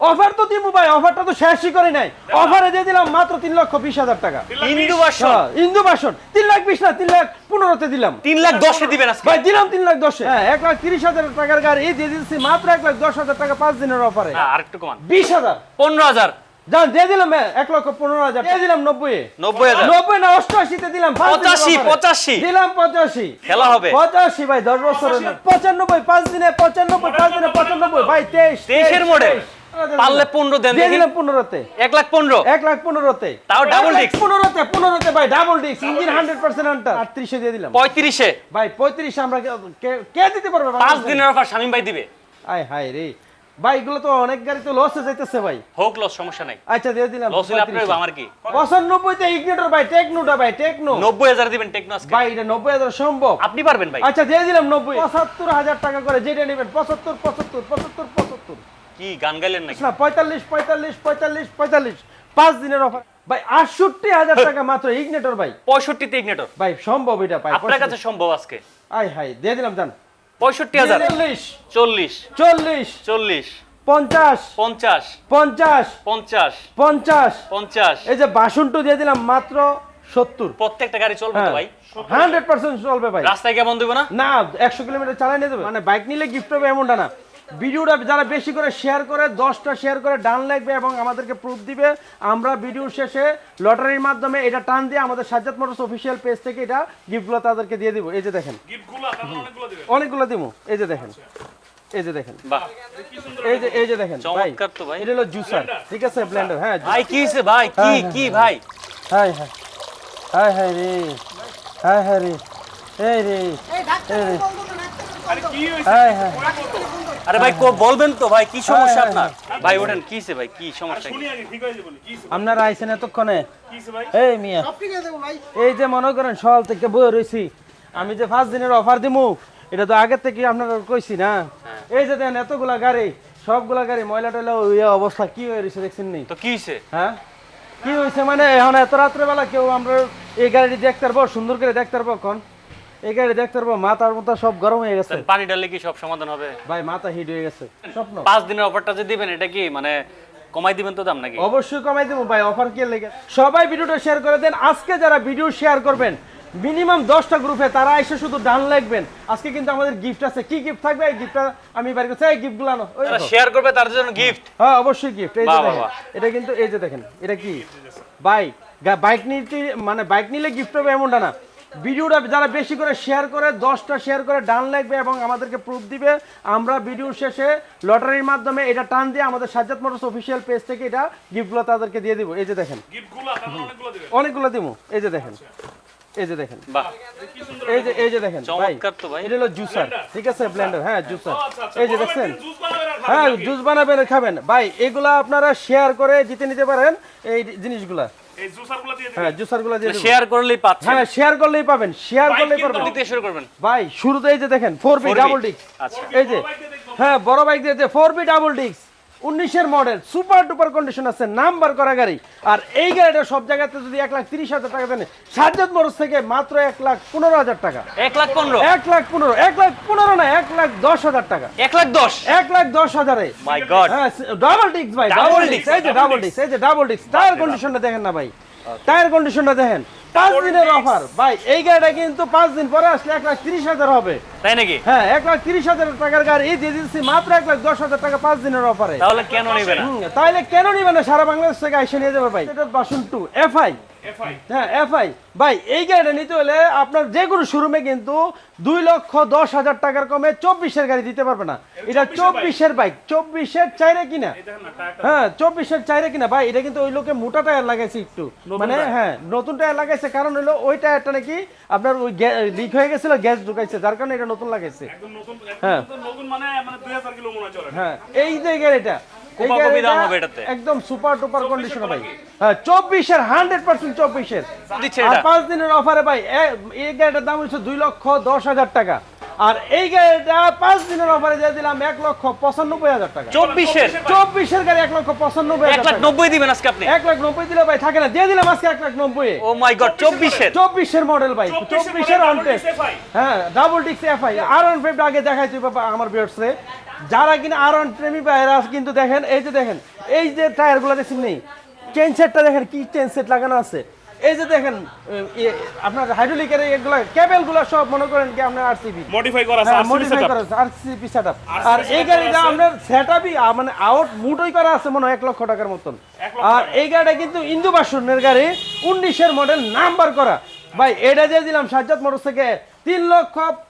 Offer তো দিমু ভাই অফারটা তো শেষই করি নাই। অফারে দিয়ে দিলাম মাত্র তিন লক্ষ বিশ হাজার টাকা। হিন্দু বাসন। হ্যাঁ, ইন্দু বাসন। তিন লাখ বিশ না তিন লাখ পনেরোতে দিলাম। তিন লাখ দশে দিবেন আজকে। ভাই দিলাম তিন লাখ দশে। হ্যাঁ এক লাখ তিরিশ হাজার টাকার গাড়ি দিয়ে দিচ্ছি মাত্র এক লাখ দশ হাজার টাকা পাঁচ দিনের অফারে হ্যাঁ, আরেকটু কমান। বিশ হাজার। পনেরো হাজার। যান দিয়ে দিলাম হ্যাঁ, এক লক্ষ পনেরো হাজার। দিয়ে দিলাম নব্বই। নব্বই হাজার। নব্বই না অষ্টআশিতে দিলাম পঁচাশি। পঁচাশি। দিলাম পঁচাশি। খেলা হবে। পঁচাশি ভাই দশ বছরের। না। পঁচানব্বই পাঁচ দিনে পঁচানব্বই পাঁচ দিনে পঁচানব্বই। ভাই তেইশ তেইশের মডেল পারলে পনেরো দেন দিয়ে দেখি। দিলাম পনেরোতে। এক লাখ পনেরো। এক লাখ পনেরোতে। তাও double এক লাখ disc। পনেরোতে পনেরোতে ভাই double disc engine hundred percent আনটা আটত্রিশে দিয়ে দিলাম। পঁয়ত্রিশে। ভাই পঁয়ত্রিশে আমরা কে- দিতে পারবে? পাঁচ বাংলাদেশে? দিনের অফার শামিম ভাই দিবে। আয় হায় রে। ভাই এগুলো তো অনেক গাড়ি তো লসে যাইতেছে ভাই। হোক লস সমস্যা নাই। আচ্ছা দিয়ে দিলাম লস হলে আপনার আমার কি? পঁচানব্বইতে ইগনিটর ভাই টেকনোটা ভাই টেকনো নব্বই হাজার দিবেন টেকনো আজকে। ভাই এটা নব্বই হাজার সম্ভব। আপনি পারবেন ভাই। আচ্ছা দিয়ে দিলাম নব্বই। পঁচাত্তর হাজার টাকা করে যেটা নেবেন পঁচাত্তর পঁচাত্তর পঁচাত্তর পঁচাত্তর। কি গান গাইলেন নাকি? না পঁয়তাল্লিশ পঁয়তাল্লিশ পঁয়তাল্লিশ পঁয়তাল্লিশ। পাঁচ দিনের অফার ভাই আটষট্টি হাজার টাকা মাত্র ইগনেটর ভাই। পঁয়ষট্টিতে ইগনেটর ভাই সম্ভব এটা ভাই আপনার কাছে সম্ভব আজকে? আয় হাই দিয়ে দিলাম জান। পঁয়ষট্টি হাজার। চল্লিশ। চল্লিশ। চল্লিশ। চল্লিশ। পঞ্চাশ। পঞ্চাশ। পঞ্চাশ। পঞ্চাশ। পঞ্চাশ। পঞ্চাশ। এই যে বাসনটু দিয়ে দিলাম মাত্র সত্তর। প্রত্যেকটা গাড়ি চলবে তো ভাই? হান্ড্রেড পার্সেন্ট চলবে ভাই। রাস্তায় কেমন দেবো না? না একশো কিলোমিটার চালাই নিয়ে দেবে মানে বাইক নিলে গিফট হবে এমনটা না। ভিডিওটা যারা বেশি করে শেয়ার করে দশটা শেয়ার করে ডান লাগবে এবং আমাদেরকে প্রুফ দিবে। আমরা ভিডিও শেষে লটারির মাধ্যমে এটা টান দিয়ে আমাদের সাজ্জাদ মোটরস অফিসিয়াল পেজ থেকে এটা গিফটগুলো তাদেরকে দিয়ে দিব। এই যে দেখেন। অনেকগুলো দিব। এই যে দেখেন। এই যে দেখেন। বাহ। এই যে এই যে দেখেন ভাই। এটা হলো জুসার ঠিক আছে? ব্লেন্ডার হ্যাঁ ভাই কি ভাই? কি হ্যাঁ, কি ভাই? Hi hi. হাই রে। হাই হাই রে। এই রে। Hi hi. আরে ভাই বলবেন তো ভাই কি সমস্যা হ্যাঁ, আপনার? ভাই ওঠেন কি হয়েছে ভাই কি সমস্যা কি? আপনারা আইছেন এতক্ষণে? এই মিয়া এই যে মনে করেন সকাল থেকে বয়ে রয়েছি আমি যে পাঁচ দিনের অফার দিমু এটা তো আগে থেকে আপনারা কইছি না? এই যে দেন এতগুলা গাড়ি সবগুলা গাড়ি ময়লা টয়লা ওই অবস্থা কি হয়ে রয়েছে দেখছেন নি তো কি হয়েছে হ্যাঁ? কি হয়েছে মানে এখন এত রাত্রে বেলা কেউ আমরা এই গাড়িটি দেখতে পারব সুন্দর করে দেখতে পারব কোন এই গাড়ি দেখতে পারব মাথার মতো সব গরম হয়ে গেছে। পানি ডাললে কি সব সমাধান হবে? ভাই মাথা হিট হয়ে গেছে। স্বপ্ন। পাঁচ দিনের অফারটা যে দিবেন এটা কি মানে কমাই দিবেন তো দাম নাকি? অবশ্যই কমাই দেবো ভাই অফার কে লেগে? সবাই ভিডিওটা শেয়ার করে দেন। আজকে যারা ভিডিও শেয়ার করবেন মিনিমাম দশটা গ্রুপে তারা এসে শুধু ডান লাগবেন। আজকে কিন্তু আমাদের গিফট আছে। কি গিফট থাকবে? এই গিফটটা আমি বাড়ি করছি। এই গিফটগুলো আনো। ওই যারা দেখো। শেয়ার করবে তার জন্য গিফট হ্যাঁ অবশ্যই গিফট এই যে দেখেন। এটা কিন্তু এই যে দেখেন। এটা কি? বাইক বাইক নিতে মানে বাইক নিলে গিফট হবে এমনটা না। ভিডিওটা যারা বেশি করে শেয়ার করে দশটা শেয়ার করে ডান লাগবে এবং আমাদেরকে প্রুফ দিবে। আমরা ভিডিও শেষে লটারির মাধ্যমে এটা টান দিয়ে আমাদের সাজ্জাদ মোটরস অফিসিয়াল পেজ থেকে এটা গিফটগুলো তাদেরকে দিয়ে দিব। এই যে দেখেন। অনেকগুলো দিব এই যে দেখেন। এই যে দেখেন। এই যে এই যে দেখেন। ভাই চমৎকার তো ভাই। এটা হলো জুসার ঠিক আছে ব্লেন্ডার হ্যাঁ জুসার এই যে দেখছেন? হ্যাঁ জুস বানাবেন আর খাবেন। ভাই এগুলা আপনারা শেয়ার করে জিতে নিতে পারেন এই জিনিসগুলা। হ্যাঁ জুসারগুলা দিয়ে দেবো। শেয়ার করলেই পাচ্ছেন। হ্যাঁ শেয়ার করলেই পাবেন শেয়ার করলেই পাবেন। দিতে শুরু করবেন। ভাই শুরুতে এই যে দেখেন ফোর বি 4B ডাবল ডিক্স আচ্ছা। এই যে হ্যাঁ বড় বাইক দিয়েছে ফোর বি ডাবল ডিক্স উনিশের মডেল সুপার টুপার কন্ডিশন আছে নাম্বার করা গাড়ি। আর এই গাড়িটা সব জায়গাতে যদি এক লাখ তিরিশ হাজার টাকা দেন সাজ্জাদ মোটরস থেকে মাত্র এক লাখ পনেরো হাজার টাকা। এক লাখ পনেরো? এক লাখ পনেরো এক লাখ পনেরো না এক লাখ দশ হাজার টাকা। এক লাখ দশ? এক লাখ দশ হাজারে। মাই হ্যাঁ ডাবল ডিক্স ভাই ডাবল ডিস্ক ডিক্স এই যে ডাবল ডিক্স এই যে ডাবল ডিক্স টায়ার কন্ডিশনটা দেখেন না ভাই। টায়ার কন্ডিশনটা দেখেন। পাঁচ দিনের অফার ভাই এই গাড়িটা কিন্তু পাঁচ দিন পরে আসলে এক লাখ তিরিশ হাজার হবে। তাই নাকি? হ্যাঁ এক লাখ তিরিশ হাজার টাকার গাড়ি দিয়ে দিচ্ছি মাত্র এক লাখ দশ হাজার টাকা পাঁচ দিনের অফারে তাহলে কেন নিবে না? তাহলে কেন নিবে না? সারা বাংলাদেশ থেকে আইসে নিয়ে যাবে ভাই। বাসন টু এফআই হ্যাঁ এফআই ভাই এই গাড়িটা নিতে হলে আপনার যে কোনো শোরুমে কিন্তু দুই লক্ষ দশ হাজার টাকার কমে চব্বিশের গাড়ি দিতে পারবে না। এটা চব্বিশের বাইক। চব্বিশের চাইরে কিনা? হ্যাঁ চব্বিশের চাইরে কিনা? ভাই এটা কিন্তু ওই লোকে মোটা টায়ার লাগাইছে একটু। মানে হ্যাঁ নতুন টায়ার লাগাইছে কারণ হলো ওই টায়ারটা নাকি আপনার ওই লিক হয়ে গেছিল গ্যাস ঢুকাইছে যার কারণে এটা নতুন লাগাইছে। হ্যাঁ। হ্যাঁ এই যে গাড়িটা এই দাম হবে এটাতে। একদম সুপার টুপার কন্ডিশন ভাই হ্যাঁ চব্বিশের হান্ড্রেড পার্সেন্ট চব্বিশের। আর পাঁচ দিনের অফারে ভাই এই গাড়িটার দাম হচ্ছে দুই লক্ষ দশ হাজার টাকা। আর এই গাড়িটা পাঁচ দিনের অফারে দিয়ে দিলাম এক লক্ষ পঁচানব্বই হাজার টাকা। চব্বিশের। চব্বিশের গাড়ি এক লক্ষ পঁচানব্বই এক লাখ নব্বই দিবেন আজকে আপনি? এক লাখ নব্বই দিলে ভাই থাকে না দিয়ে দিলাম আজকে এক লাখ নব্বই। ও মাই গড চব্বিশের। চব্বিশের মডেল ভাই চব্বিশের অনটেস্ট হ্যাঁ ডাবল ডিক্স এফআই আর ওয়ান ফাইভ আগে দেখাইছি বাবা আমার বিয়ার্স যারা কিনা আর ওয়ান প্রেমী ভাইয়েরা কিন্তু দেখেন এই যে দেখেন এই যে টায়ারগুলো দেখছেন নেই চেন সেটটা দেখেন কি চেন সেট লাগানো আছে। এই যে দেখেন আপনার হাইড্রোলিকের এগুলো কেবেলগুলো সব মনে করেন কি আপনার আরসিবি মডিফাই করা আছে হ্যাঁ মডিফাই করা আছে আরসিপি সেটআপ আর এই গাড়িটা। আপনার সেটআপই মানে আউট মুটোই করা আছে মনে হয় এক লক্ষ টাকার মতন। আর এই গাড়িটা কিন্তু ইন্দু বাসনের গাড়ি উনিশের মডেল নাম্বার করা। ভাই এটা দিয়ে দিলাম সাজ্জাদ মোটর থেকে তিন লক্ষ পঁচ-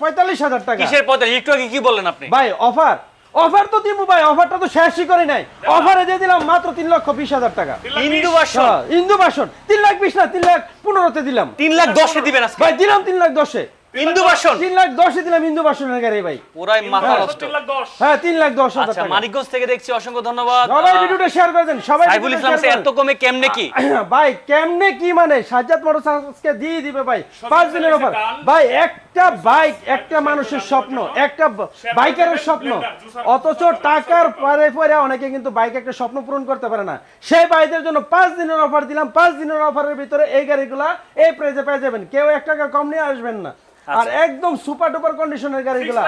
পঁয়তাল্লিশ হাজার টাকা। কিসের পঁয়তাল্লিশ? একটু আগে কি বললেন আপনি? ভাই অফার। অফার তো দিমু ভাই অফারটা তো শেষই করি নাই। অফারে দিয়ে দিলাম মাত্র তিন লক্ষ বিশ হাজার টাকা। ইন্দু। বাসন। হ্যাঁ, ইন্দু বাসন। তিন লাখ বিশ না তিন লাখ পনেরোতে দিলাম। তিন লাখ দশে দিবেন ভাই দিলাম তিন লাখ দশে। ইন্দু বাসন তিন লাখ দশে দিলাম ইন্দু বাসনের গাড়ি ভাই। পুরাই মাথা নষ্ট। তিন লাখ দশ। হ্যাঁ তিন লাখ দশ হাজার আচ্ছা মানিকগঞ্জ থেকে দেখছি অসংখ্য ধন্যবাদ। সবাই ভিডিওটা শেয়ার করে দেন সবাই সাইফুল ইসলাম সে এত কমে কেমনে কি? ভাই কেমনে কি মানে? সাজ্জাদ মোটরসাইকেলসকে দিয়ে দিবে ভাই। পাঁচ দিনের অফার ভাই একটা বাইক একটা মানুষের স্বপ্ন একটা বাইকারের স্বপ্ন। অথচ টাকার পরে পরে অনেকে কিন্তু বাইক একটা স্বপ্ন পূরণ করতে পারে না। সেই বাইকদের জন্য পাঁচ দিনের অফার দিলাম পাঁচ দিনের অফারের ভিতরে এই গাড়িগুলা এই প্রাইজে পেয়ে যাবেন। কেউ এক টাকা কম নিয়ে আসবেন না। আর একদম সুপার ডুপার কন্ডিশনের গাড়িগুলা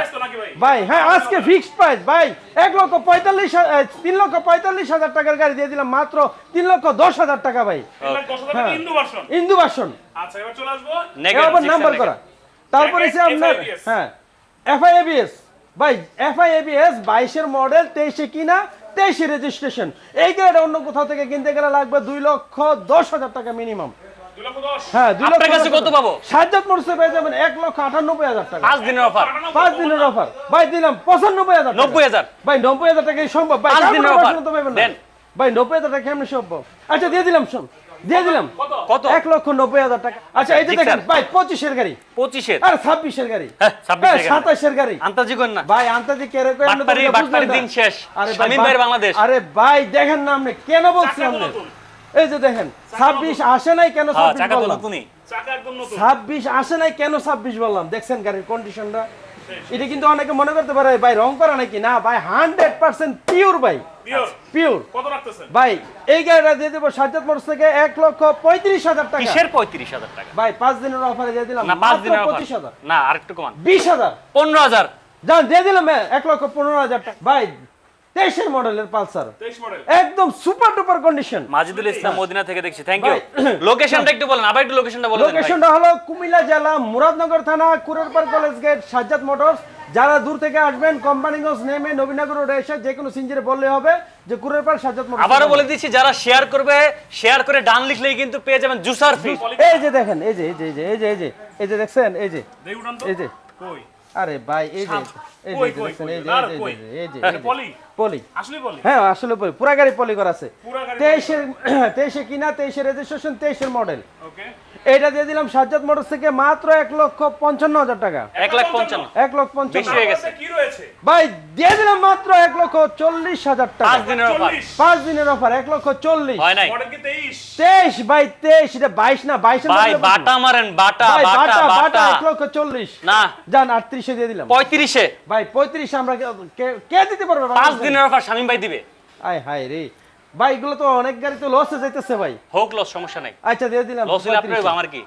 ভাই? হ্যাঁ আজকে ফিক্সড প্রাইস ভাই এক লক্ষ পঁয়তাল্লিশ এ, তিন লক্ষ পঁয়তাল্লিশ হাজার টাকার গাড়ি দিয়ে দিলাম মাত্র তিন লক্ষ দশ হাজার টাকা ভাই হ্যাঁ। ইন্দু বাসন আচ্ছা, এবার চলে আসব। Negative, আবার নাম্বার করা। তারপরে হচ্ছে আপনার হ্যাঁ এফআইএবিএস ভাই এফআইএবিএস বাইশের মডেল তেইশে কিনা তেইশে রেজিস্ট্রেশন এই গাড়িটা অন্য কোথাও থেকে কিনতে গেলে লাগবে দুই লক্ষ দশ হাজার টাকা মিনিমাম। হ্যাঁ দুই লক্ষ কাছে কত পাবো? সাজ্জাদ মোটরসে পেয়ে যাবেন এক লক্ষ আটানব্বই হাজার টাকা। পাঁচ দিনের অফার পাঁচ দিনের অফার ভাই দিলাম পঁচানব্বই হাজার নব্বই হাজার। ভাই নব্বই হাজার টাকা সম্ভব। ভাই পাঁচ দিনের কোনো তো পাবেন না। ভাই নব্বই হাজার টাকা কেমন সম্ভব? আচ্ছা দিয়ে দিলাম শোন। দিয়ে দিলাম। কত? কত? এক লক্ষ নব্বই হাজার টাকা। আচ্ছা এই যে দেখেন ভাই পঁচিশের গাড়ি। পঁচিশের? আর ছাব্বিশের গাড়ি। হ্যাঁ, 26 এর গাড়ি। সাতাশের গাড়ি। আন্তাজি না। ভাই আন্তাজি। দিন শেষ। আরে ভাই, বাংলাদেশ। আরে ভাই দেখেন না আপনি কেন বলছি আপনি। এই যে দেখেন ছাব্বিশ আসে নাই কেন হ্যাঁ ছাব্বিশ আসে নাই কেন ছাব্বিশ বললাম? দেখছেন গাড়ির কন্ডিশনটা এটা কিন্তু অনেকে মনে করতে পারে ভাই রং করা নাকি? না ভাই হান্ড্রেড পার্সেন্ট পিওর ভাই। পিওর কত রাখতেছেন? ভাই এই গাড়িটা দিয়ে দেবো সাজ্জাদ মোটরস থেকে এক লক্ষ পঁয়ত্রিশ হাজার টাকা। কিসের পঁয়ত্রিশ হাজার টাকা? ভাই পাঁচ দিনের অফারে দিয়ে দিলাম। না পাঁচ দিনের পঁচিশ হাজার। না আরেকটু কমান। বিশ হাজার। পনেরো হাজার। দিয়ে দিলাম হ্যাঁ, এক লক্ষ পনেরো হাজার টাকা। ভাই তেইশের মডেলের পালসার। তেইশ মডেল। একদম super duper condition. Majidul Islam Madina থেকে দেখছি। থ্যাংক ইউ লোকেশনটা একটু বলেন আবার একটু লোকেশনটা বলে দেন ভাই। লোকেশনটা হলো কুমিল্লা জেলা মুরাদনগর থানা Kurerpar college gate Sajjad motors. যারা দূর থেকে আসবেন কোম্পানিগঞ্জ নেমে নবীনগর রোডে এসে যে কোনো সিঞ্জিরে বললে হবে যে কুরেরপাড় সাজ্জাদ মোটরস। আবারও বলে দিচ্ছি যারা শেয়ার করবে শেয়ার করে ডান লিখলেই কিন্তু পেয়ে যাবেন জুসার ফ্রি এই যে দেখেন এই যে এই যে এই যে এই যে এই যে এই যে দেখছেন এই যে। এই যে। কই? আরে ভাই এই যে এই যে, দেখছেন? এই যে এই যে, কই? এই যে এই যে এটা এই যে। পলি? হ্যাঁ আসলে পলি। পুরা গাড়ি পলি করা আছে। তেইশের তেইশে কিনা তেইশে রেজিস্ট্রেশন তেইশের মডেল এটা দিয়ে দিলাম সাজ্জাদ মোটরস থেকে মাত্র এক লক্ষ পঞ্চান্ন হাজার টাকা। এক লাখ পঞ্চান্ন। এক লক্ষ পঞ্চান্ন। হয়ে গেছে। কি রয়েছে? ভাই দিয়ে দিলাম মাত্র এক লক্ষ চল্লিশ হাজার টাকা। পাঁচ দিনের অফার পাঁচ দিনের অফার এক লক্ষ চল্লিশ। হয় নাই। মডেল কি তেইশ? ভাই তেইশ এটা বাইশ না বাইশের ভাই বাটা মারেন বাটা বাটা বাটা এক লক্ষ চল্লিশ। না। যান আটত্রিশে দিয়ে দিলাম। পঁয়ত্রিশে। ভাই পঁয়ত্রিশ আমরা কে- দিতে পারব? দিনের অফার শামীম ভাই দিবে। আয় হায় রে। ভাই এগুলো তো অনেক গাড়ি তো লসে যাইতেছে ভাই। হোক লস সমস্যা নাই। আচ্ছা দিয়ে দিলাম। লস হলে আপনার আমার কি?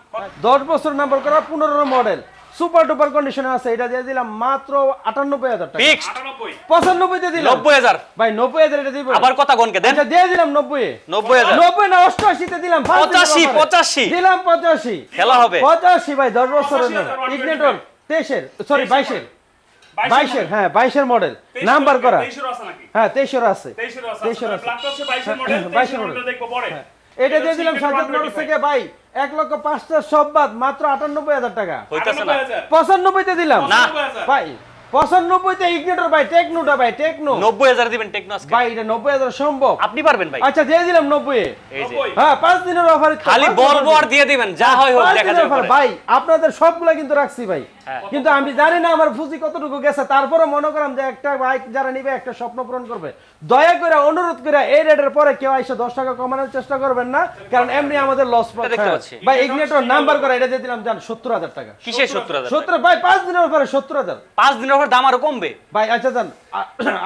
দশ বছর নাম্বার করা পনেরো মডেল সুপার ডুপার কন্ডিশনে আছে এটা দিয়ে দিলাম মাত্র আটানব্বই হাজার টাকা। ফিক্সড আটানব্বই। পঁচানব্বই দিয়ে দিলাম। নব্বই হাজার। ভাই নব্বই হাজার এটা দিব। আবার কথা গনকে দেন। আচ্ছা দিয়ে দিলাম নব্বই। নব্বই হাজার। নব্বই না অষ্টআশিতে দিলাম। পাঁচ দিনের পঁচাশি offer এ। পঁচাশি। দিলাম পঁচাশি। খেলা হবে। পঁচাশি ভাই দশ বছরের 85,000 জন্য ইগনেটর তেইশের সরি বাইশের বাইশের। বাইশের হ্যাঁ বাইশের মডেল নাম্বার করা। তেইশেরও আছে নাকি? হ্যাঁ তেইশের আছে। তেইশের আচ্ছা, আছে। হচ্ছে বাইশের model, হ্যাঁ, পরে। এটা দিয়ে দিলাম 125 মোটরস থেকে ভাই এক লক্ষ পাঁচটা সব বাদ মাত্র আটানব্বই হাজার টাকা। হইতাছে না। 98,000 পঁচানব্বইতে দিলাম। না। 98,000 ভাই পঁচানব্বইতে ইগনেটর ভাই টেকনোটা ভাই টেকনো। নব্বই হাজার দিবেন টেকনো ভাই এটা নব্বই হাজার সম্ভব। আপনি পারবেন ভাই। আচ্ছা দিয়ে দিলাম নব্বই। হ্যাঁ পাঁচ দিনের অফার খালি বলব আর দিয়ে দিবেন যা হয় হোক দেখা যাবে ভাই আপনাদের সবগুলা কিন্তু রাখছি ভাই। হ্যাঁ। কিন্তু আমি জানি না আমার পুঁজি কতটুকু গেছে তারপরে মনে করাম যে একটা বাইক যারা নিবে একটা স্বপ্ন পূরণ করবে। দয়া করে অনুরোধ করে এই রেটের পরে কেউ এসে দশ টাকা কমানোর চেষ্টা করবেন না কারণ এমনি আমাদের লস। ভাই ইগনেটর নাম্বার করে এটা দিয়ে দিলাম জান সত্তর হাজার টাকা। কিসের সত্তর হাজার সত্তর ভাই পাঁচ দিনের পরে সত্তর হাজার। পাঁচ দিনের অফার দাম আরও কমবে? ভাই আচ্ছা জান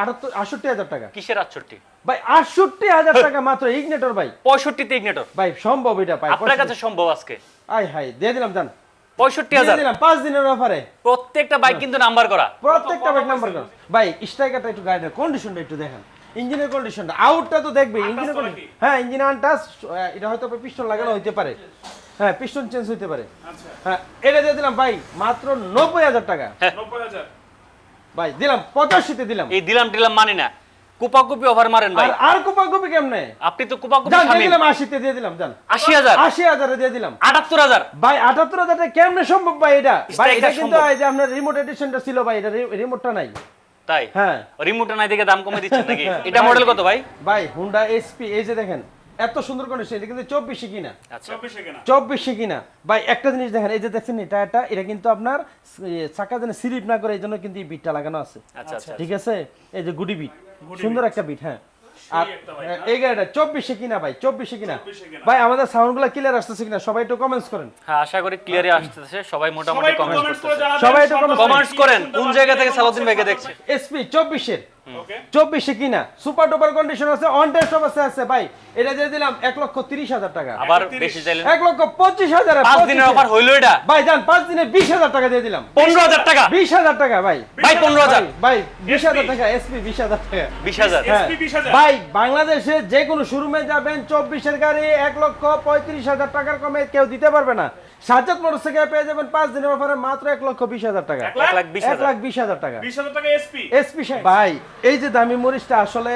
আটাত্তর আটষট্টি হাজার টাকা। কিসের আটষট্টি? ভাই আটষট্টি হাজার টাকা মাত্র ইগনেটর ভাই। পঁয়ষট্টিতে ইগনেটর ভাই সম্ভব এটা ভাই আপনার কাছে সম্ভব আজকে? আয় হাই দিয়ে দিলাম জান। পঁয়ষট্টি হাজার। পাঁচ দিনের অফারে প্রত্যেকটা বাইক কিন্তু নাম্বার করা। প্রত্যেকটা বাইক নাম্বার কর। ভাই স্ট্রাইকারটা একটু গাড়ির কন্ডিশনটা একটু দেখেন। ইঞ্জিনের কন্ডিশনটা আউটটা তো দেখবে ইঞ্জিনের তো কন্ডিশন নাকি? হ্যাঁ ইঞ্জিন আনটাস এটা হয়তো পিস্টন লাগানো হইতে পারে। হ্যাঁ পিস্টন চেঞ্জ হইতে পারে। আচ্ছা। হ্যাঁ এটা দিয়ে দিলাম ভাই মাত্র নব্বই হাজার টাকা। ভাই দিলাম পঁচাশিতে দিলাম। এই দিলাম টিলাম মানি না। কুপাকুপি অফার মারেন ভাই। আর আর কুপা কেমনে? আপনি তো কুপাকুপি জান দিয়ে স্বামী। দিলাম আশিতে দিয়ে দিলাম জান আশি হাজার। আশি হাজারে দিয়ে দিলাম। আটাত্তর হাজার। ভাই আটাত্তর হাজার টাকা কেমনে সম্ভব ভাই এটা? ভাই এটা কিন্তু এই যে আপনার রিমোট এডিশনটা ছিল ভাই এটা রিমোটটা নাই। তাই? হ্যাঁ। রিমোটে নাই দেখে দাম কমে দিচ্ছেন নাকি? হ্যাঁ, এটা মডেল কত ভাই? ভাই হুন্ডা এসপি এই যে দেখেন এত সুন্দর কন্ডিশন এটা কিন্তু চব্বিশে কিনা। আচ্ছা। চব্বিশে কেনা। চব্বিশে কিনা। ভাই একটা জিনিস দেখেন এই যে দেখছেন এটা এটা এটা কিন্তু আপনার এ, চাকা যেন স্লিপ না করে এই জন্য কিন্তু এই বিটটা লাগানো আছে। আচ্ছা আচ্ছা ঠিক আছে? এই যে গুডি বিট সুন্দর একটা বিট হ্যাঁ। আর এই গাড়িটা চব্বিশে কিনা ভাই চব্বিশে কিনা? ভাই আমাদের সাউন্ডগুলা ক্লিয়ার আসতেছে কিনা? সবাই একটু কমেন্টস করেন। হ্যাঁ আশা করি ক্লিয়ারই আসতেছে। সবাই মোটামুটি কমেন্ট কমেন্টস করে করতেছে। সবাই একটু কমেন্টস করেন কোন জায়গা থেকে সালাউদ্দিন ভাইকে দেখছে? এসপি চব্বিশের। চব্বিশে কিনা? সুপার ডুপার কন্ডিশন আছে অন টেস্ট অবস্থায় আছে ভাই। এটা দিয়ে দিলাম এক লক্ষ তিরিশ হাজার টাকা। আবার বেশি চাইলেন? এক লক্ষ পঁচিশ হাজার পাঁচ দিনের অফার হইল এটা? ভাই যান পাঁচ দিনে বিশ হাজার টাকা দিয়ে দিলাম। পনেরো হাজার টাকা? বিশ হাজার টাকা ভাই। ভাই পনেরো হাজার। ভাই, ভাই বিশ হাজার টাকা এসপি বিশ হাজার টাকা। বিশ হাজার। SP 20,000 ভাই বাংলাদেশে যে কোনো শোরুমে যাবেন চব্বিশের গাড়ি এক লক্ষ পঁয়ত্রিশ হাজার টাকার কমে কেউ দিতে পারবে না। সাজ্জাদ মোটরস থেকে পেয়ে যাবেন পাঁচ দিনের অফারে মাত্র এক লক্ষ বিশ হাজার টাকা। এক লাখ? বিশ হাজার। লাখ বিশ হাজার টাকা। বিশ হাজার টাকা এসপি এসপি ভাই এই যে দামি মরিচটা আসলে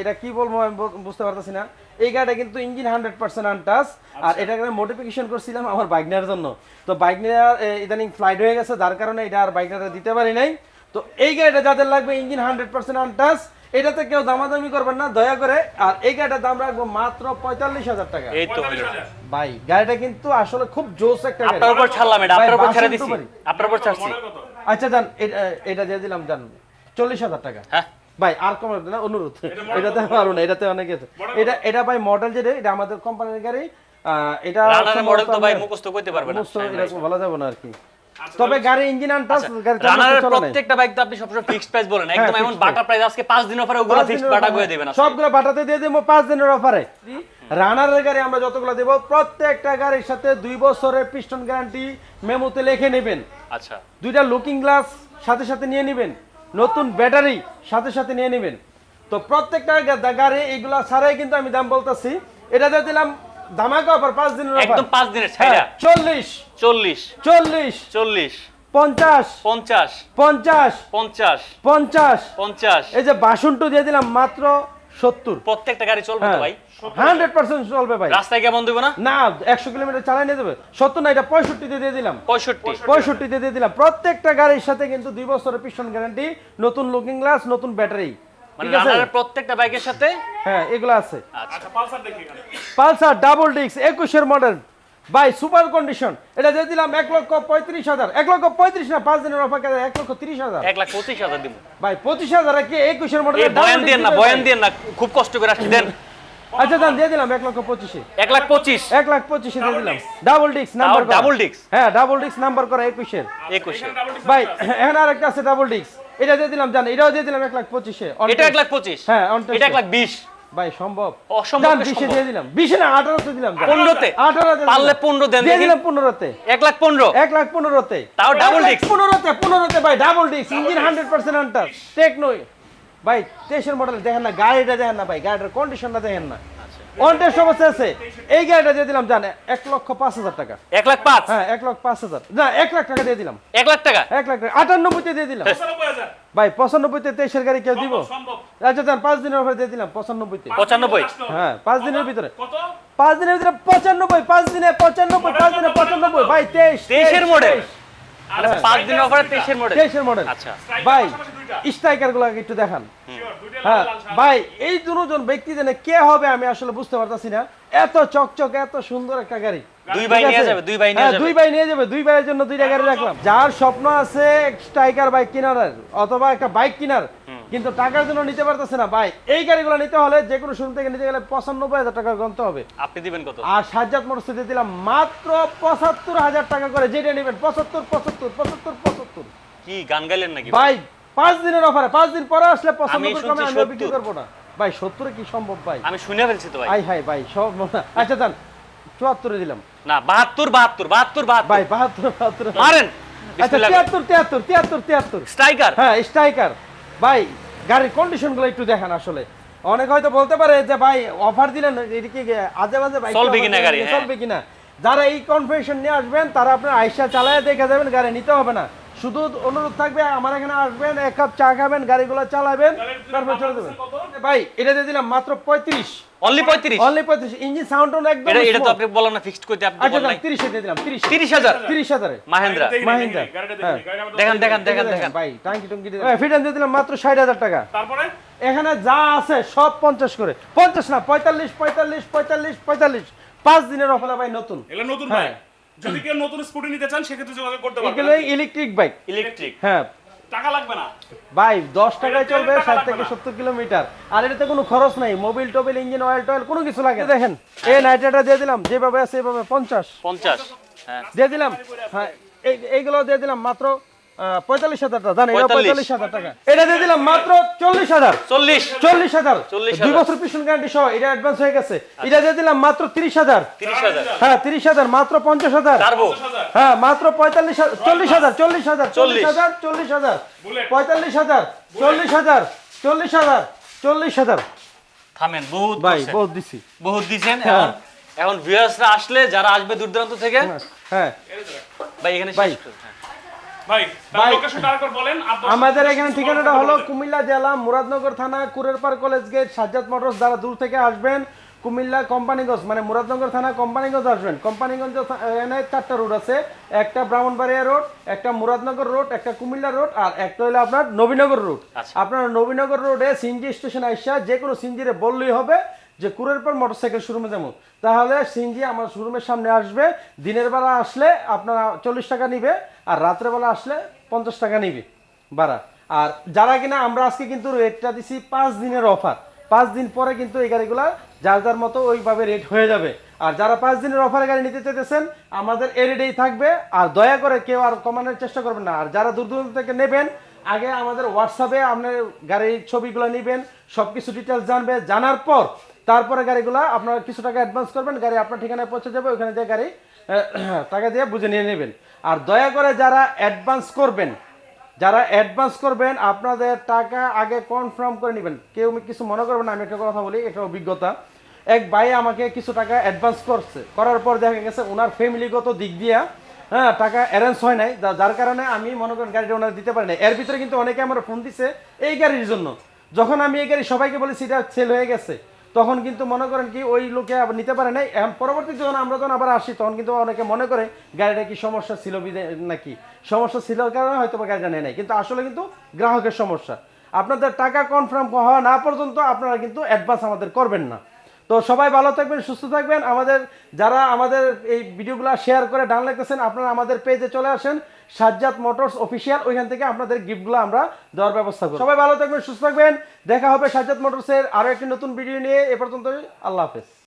এটা কি বলব আমি বুঝতে পারতেছি না। এই গাড়িটা কিন্তু ইঞ্জিন হান্ড্রেড পার্সেন্ট আনটাস আর এটাকে মডিফিকেশন করছিলাম আমার বাইকনার জন্য। তো বাইকনার ইদানিং ফ্লাইট হয়ে গেছে যার কারণে এটা আর বাইকনারটা দিতে পারি নাই। তো এই গাড়িটা যাদের লাগবে ইঞ্জিন হান্ড্রেড পার্সেন্ট আনটাস এটাতে কেউ দামাদামি করবেন না দয়া করে। আর এই গাড়িটার দাম রাখব মাত্র পঁয়তাল্লিশ হাজার টাকা। এই তো ভাই গাড়িটা কিন্তু আসলে খুব জোস একটা আপনার উপর ছাড়লাম এটা আপনার উপর ছেড়ে দিছি। আপনার উপর ছাড়ছি। আচ্ছা জান এটা- এটা দিয়ে দিলাম জান চল্লিশ হাজার টাকা। হ্যাঁ। ভাই আর কম না অনুরোধ। এটাতে পারব না এটাতে অনেক আছে। এটা এটা ভাই মডেল যেটা এটা আমাদের কোম্পানির গাড়ি। এটা মডেল তো ভাই মুখস্থ করতে পারবে না। মুখস্থ এরকম বলা যাবে না আর কি। আচ্ছা, তবে গাড়ি ইঞ্জিন আনটাস গাড়ি চালানোর রানারের। প্রত্যেকটা বাইক তো আপনি সবসময় ফিক্সড প্রাইস বলেন। একদম হ্যাঁ, এমন বাটা প্রাইস আজকে পাঁচ দিন অফারে ওগুলো ফিক্সড দিনের বাটা করে দেবেন সবগুলো বাটাতে দিয়ে দেবো পাঁচ দিনের অফারে রানারের গাড়ি আমরা যতগুলো দেবো প্রত্যেকটা গাড়ির সাথে দুই বছরের পিস্টন গ্যারান্টি মেমোতে লিখে নেবেন। আচ্ছা। দুইটা লুকিং গ্লাস সাথে সাথে নিয়ে নেবেন। নতুন ব্যাটারি সাথে সাথে নিয়ে নেবেন। তো প্রত্যেকটা গাড়ি এগুলা ছাড়াই কিন্তু আমি দাম বলতেছি। এটা দিয়ে দিলাম ধামাকা অফার পাঁচ দিনের। একদম পাঁচ দিনের হ্যাঁ, ছাইরা চল্লিশ। চল্লিশ। চল্লিশ। চল্লিশ। পঞ্চাশ। পঞ্চাশ। পঞ্চাশ। পঞ্চাশ। পঞ্চাশ। পঞ্চাশ। এই যে বাসনটু দিয়ে দিলাম মাত্র সত্তর। প্রত্যেকটা গাড়ি চলবে তো ভাই? হান্ড্রেড পার্সেন্ট চলবে ভাই। রাস্তায় কেমন দেবো না? না একশো কিলোমিটার চালাই নিয়ে যাবে। সত্তর না এটা পঁয়ষট্টি দিয়ে দিলাম। পঁয়ষট্টি। পঁয়ষট্টি দিয়ে দিলাম। প্রত্যেকটা গাড়ির সাথে কিন্তু দুই বছরের পিছন গ্যারান্টি নতুন লুকিং গ্লাস নতুন ব্যাটারি মানে ঠিক আছে? প্রত্যেকটা বাইকের সাথে? হ্যাঁ এগুলো আছে। আচ্ছা। আচ্ছা পালসার দেখি এখানে। পালসার ডাবল ডিস্ক একুশের মডেল বাই সুপার কন্ডিশন। এটা দিয়ে দিলাম এক লক্ষ পঁয়ত্রিশ হাজার। এক লক্ষ পঁয়ত্রিশ না পাঁচ দিনের অফার এক লক্ষ তিরিশ হাজার। এক লাখ পঁচিশ হাজার দিব। ভাই পঁচিশ হাজার কি একুশের মডেল বয়ান দিয়ে না বয়ান দিয়ে না খুব কষ্ট করে আসছি দেন। আচ্ছা দাম দিয়ে দিলাম এক লক্ষ পঁচিশে। এক লাখ পঁচিশ। এক লাখ পঁচিশে দিয়ে দিলাম। Double disc number double disc হ্যাঁ ডাবল ডিস্ক নাম্বার করা একুশের। একুশে। ভাই। এখানে আর একটা আছে ডাবল ডিস্ক এটা দিয়ে দিলাম জান এটাও দিয়ে দিলাম এক লাখ পঁচিশে। এটা এক লাখ পঁচিশ। হ্যাঁ, এটা এক লাখ বিশ। ভাই সম্ভব? অসম্ভব বিশে দিয়ে দিলাম। বিশে না আঠারোতে দিলাম। পনেরোতে? আঠারোতে পারলে পনেরো দেন দিয়ে। দিলাম পনেরোতে। এক লাখ পনেরো? এক লাখ পনেরোতে। তাও ডাবল ডিস্ক। পনেরোতে পনেরোতে ভাই double disc engine hundred percent Hunter. Techno ভাই তেইশের মডেল দেখেন না গাড়িটা দেখেন না ভাই গাড়িটার কন্ডিশনটা দেখেন না। অন টেস্ট অবস্থা আছে এই গাড়িটা দিয়ে দিলাম জান এক লক্ষ পাঁচ হাজার টাকা। এক লাখ পাঁচ? হ্যাঁ এক লক্ষ পাঁচ হাজার। না এক লাখ টাকা দিয়ে দিলাম। এক লাখ টাকা? এক লাখ টাকা। আটানব্বইতে দিয়ে দিলাম। ভাই পঁচানব্বইতে তেইশের গাড়ি কেউ দিব? আচ্ছা যান পাঁচ দিনের অফার দিয়ে দিলাম পঁচানব্বইতে। পঁচানব্বই। হ্যাঁ পাঁচ দিনের ভিতরে। পাঁচ দিনের ভিতরে পঁচানব্বই পাঁচ দিনে পঁচানব্বই পাঁচ দিনে পঁচানব্বই ভাই তেইশ তেইশের মডেল পাঁচ দিনের অফারে তেইশের মডেল তেইশের মডেল আচ্ছা। ভাই স্ট্রাইকারগুলো একটু দেখান। হ্যাঁ ভাই এই দুজন ব্যক্তি জানে কে হবে আমি আসলে বুঝতে পারতাছি না। এত চকচক এত সুন্দর একটা গাড়ি। দুই ভাই নিয়ে যাবে দুই ভাই নিয়ে হ্যাঁ, যাবে। দুই ভাই নিয়ে যাবে দুই ভাইয়ের জন্য দুইটা গাড়ি রাখলাম। যার স্বপ্ন আছে স্ট্রাইকার বাইক কেনার অথবা একটা বাইক কেনার। কিন্তু টাকার জন্য নিতে পারতেছে না। ভাই এই গাড়িগুলো নিতে হলে যে কোনো শুরু থেকে নিতে গেলে পঁচানব্বই হাজার টাকা গন্ত হবে। আপনি দিবেন কত? আর সাজ্জাদ মোটরসে দিয়ে দিলাম মাত্র পঁচাত্তর হাজার টাকা করে। যেটা নেবেন পঁচাত্তর পঁচাত্তর পঁচাত্তর পঁচাত্তর। কি গান গাইলেন নাকি? ভাই পাঁচ দিনের অফারে পাঁচ দিন পরে আসলে পঁচাত্তর কমে আমি বিক্রি করব না। ভাই সত্তরে কি সম্ভব ভাই? আমি শুনে ফেলছি তো ভাই। হাই ভাই সব আচ্ছা যান চুয়াত্তরে দিলাম। না বাহাত্তর বাহাত্তর বাহাত্তর বাহাত্তর। ভাই বাহাত্তর বাহাত্তর। মারেন। আচ্ছা তিয়াত্তর তিয়াত্তর তিয়াত্তর তিয়াত্তর। স্ট্রাইকার? হ্যাঁ স্ট্রাইকার। ভাই গাড়ির কন্ডিশনগুলো একটু দেখেন আসলে অনেক হয়তো বলতে পারে যে ভাই অফার দিলেন এদিকে আজে বাজে ভাই চলবে কিনা গাড়ি, হ্যাঁ। চলবে কিনা যারা এই কনফিউশন নিয়ে আসবেন তারা আপনার আইসা চালায় দেখে যাবেন গাড়ি নিতে হবে না। শুধু অনুরোধ থাকবে আমার এখানে আসবেন এক কাপ চা খাবেন গাড়িগুলো চালাবেন তারপর চলে দেবেন ভাই এটা দিয়ে দিলাম মাত্র পঁয়ত্রিশ। অনলি পঁয়ত্রিশ? অনলি পঁয়ত্রিশ। ইঞ্জিন সাউন্ড একদম এটা এটা তো আপনি বললাম না ফিক্সড করতে আপনি আচ্ছা বলেন দিয়ে দিলাম মাহেন্দ্রা। মাহিন্দ্রা। হ্যাঁ। দেখান দেখান। দেখি। দেখান দেখান ভাই টুঙ্কি দিয়ে ফিটান দিয়ে দিলাম মাত্র ষাট হাজার টাকা। তারপরে? এখানে যা আছে সব পঞ্চাশ করে। পঞ্চাশ না পঁয়তাল্লিশ পঁয়তাল্লিশ পঁয়তাল্লিশ পঁয়তাল্লিশ। পাঁচ দিনের অফার ভাই নতুন। এগুলো নতুন হ্যাঁ। বাইক। যদি কেউ নতুন স্কুটি নিতে চান সেক্ষেত্রে যোগাযোগ করতে পারবেন। এগুলো ইলেকট্রিক বাইক ইলেকট্রিক হ্যাঁ। টাকা লাগবে না। ভাই দশ টাকায় চলবে ষাট থেকে। সত্তর কিলোমিটার। আর এটাতে কোনো খরচ নাই। মোবিল টোবিল ইঞ্জিন অয়েল টয়েল কোনো কিছু লাগে না। দেখেন। এই নাইট্রেটা দিয়ে দিলাম। যেভাবে আছে এভাবে পঞ্চাশ। পঞ্চাশ। হ্যাঁ। দিয়ে দিলাম। হ্যাঁ। এই- এইগুলো দিয়ে দিলাম। মাত্র পঁয়তাল্লিশ হাজার টাকা জানেন পঁয়তাল্লিশ। হাজার টাকা। এটা দিয়ে দিলাম মাত্র চল্লিশ হাজার। চল্লিশ। চল্লিশ হাজার। দুই বছর পিছন গ্যারান্টি সহ এটা অ্যাডভান্স হয়ে গেছে। এটা দিয়ে দিলাম মাত্র তিরিশ হাজার। হ্যাঁ তিরিশ হাজার মাত্র পঞ্চাশ হাজার। হ্যাঁ মাত্র পঁয়তাল্লিশ হাজার চল্লিশ হাজার চল্লিশ হাজার চল্লিশ হাজার চল্লিশ হাজার। পঁয়তাল্লিশ হাজার চল্লিশ হাজার চল্লিশ হাজার চল্লিশ হাজার। থামেন বহুত ভাই বহুত দিছি। বহুত দিছেন। হ্যাঁ। এখন এখন ভিউয়ার্সরা আসলে যারা আসবে দূর দূরান্ত থেকে হ্যাঁ। ভাই এখানে ভাই। আমাদের এখানে ঠিকানাটা হলো কুমিল্লা জেলা মুরাদনগর থানা Kurerpar college gate Sajjad motors যারা দূর থেকে আসবেন। কুমিল্লা কোম্পানিগঞ্জ মানে মুরাদনগর থানা কোম্পানিগঞ্জ আসবেন। কোম্পানিগঞ্জ এখানে চারটা রোড আছে একটা ব্রাহ্মণবাড়িয়া রোড একটা মুরাদনগর রোড একটা কুমিল্লা রোড আর একটা হলো আপনার নবীনগর রোড আচ্ছা। আপনার নবীনগর রোডে সিনজি স্টেশন আইসা যে কোনো সিনজিরে বললেই হবে যে কুরের পর মোটরসাইকেল শোরুমে যাব। তাহলে সিনজি আমার শোরুমের সামনে আসবে, দিনের বেলা আসলে আপনার চল্লিশ টাকা নিবে আর রাত্রেবেলা আসলে পঞ্চাশ টাকা নিবে ভাড়া। আর যারা কিনা, আমরা আজকে কিন্তু রেটটা দিছি পাঁচ দিনের অফার পাঁচ দিন পরে কিন্তু এই গাড়িগুলা যার যার মতো ওইভাবে রেট হয়ে যাবে। আর যারা পাঁচ দিনের অফারে গাড়ি নিতে চাইতেছেন, আমাদের এ রেটেই থাকবে। আর দয়া করে কেউ আর কমানোর চেষ্টা করবেন না। আর যারা দূর দূরান্ত থেকে নেবেন, আগে আমাদের হোয়াটসঅ্যাপে আপনার গাড়ির ছবিগুলো নেবেন সব কিছু ডিটেলস জানবে। জানার পর তারপরে গাড়িগুলো আপনারা কিছু টাকা অ্যাডভান্স করবেন, গাড়ি আপনার ঠিকানায় পৌঁছে যাবে ওখানে যে গাড়ি টাকা দিয়ে বুঝে নিয়ে নেবেন। আর দয়া করে যারা অ্যাডভান্স করবেন, যারা অ্যাডভান্স করবেন, আপনাদের টাকা আগে কনফার্ম করে নেবেন। কেউ কিছু মনে করবেন না, আমি একটা কথা বলি একটা অভিজ্ঞতা। এক ভাই আমাকে কিছু টাকা অ্যাডভান্স করছে। করার পর দেখা গেছে ওনার ফ্যামিলিগত দিক দিয়া হ্যাঁ টাকা অ্যারেঞ্জ হয় নাই। যার কারণে আমি মনে করেন গাড়িটা ওনার দিতে পারি না এর ভিতরে কিন্তু অনেকে আমার ফোন দিছে এই গাড়ির জন্য। যখন আমি এই গাড়ি সবাইকে বলেছি, এটা সেল হয়ে গেছে। তখন কিন্তু মনে করেন কি ওই লোকে নিতে পারে নাই। পরবর্তী যখন আমরা যখন আবার আসি, তখন কিন্তু অনেকে মনে করে গাড়িটা কি সমস্যা ছিল নাকি? সমস্যা ছিল কারণে হয়তো বা গাড়িটা নেয় নাই। কিন্তু আসলে কিন্তু গ্রাহকের সমস্যা। আপনাদের টাকা কনফার্ম হওয়া না পর্যন্ত আপনারা কিন্তু অ্যাডভান্স আমাদের করবেন না। তো সবাই ভালো থাকবেন, সুস্থ থাকবেন। আমাদের যারা আমাদের এই ভিডিওগুলো শেয়ার করে ডান লাগতেছেন, আপনারা আমাদের পেজে চলে আসেন। সাজ্জাদ মোটরস অফিসিয়াল, ওইখান থেকে আপনাদের গিফটগুলো আমরা দেওয়ার ব্যবস্থা করব। সবাই ভালো থাকবেন, সুস্থ থাকবেন। দেখা হবে সাজ্জাদ মোটরসের আরও একটি নতুন ভিডিও নিয়ে। এ পর্যন্ত আল্লাহ হাফেজ।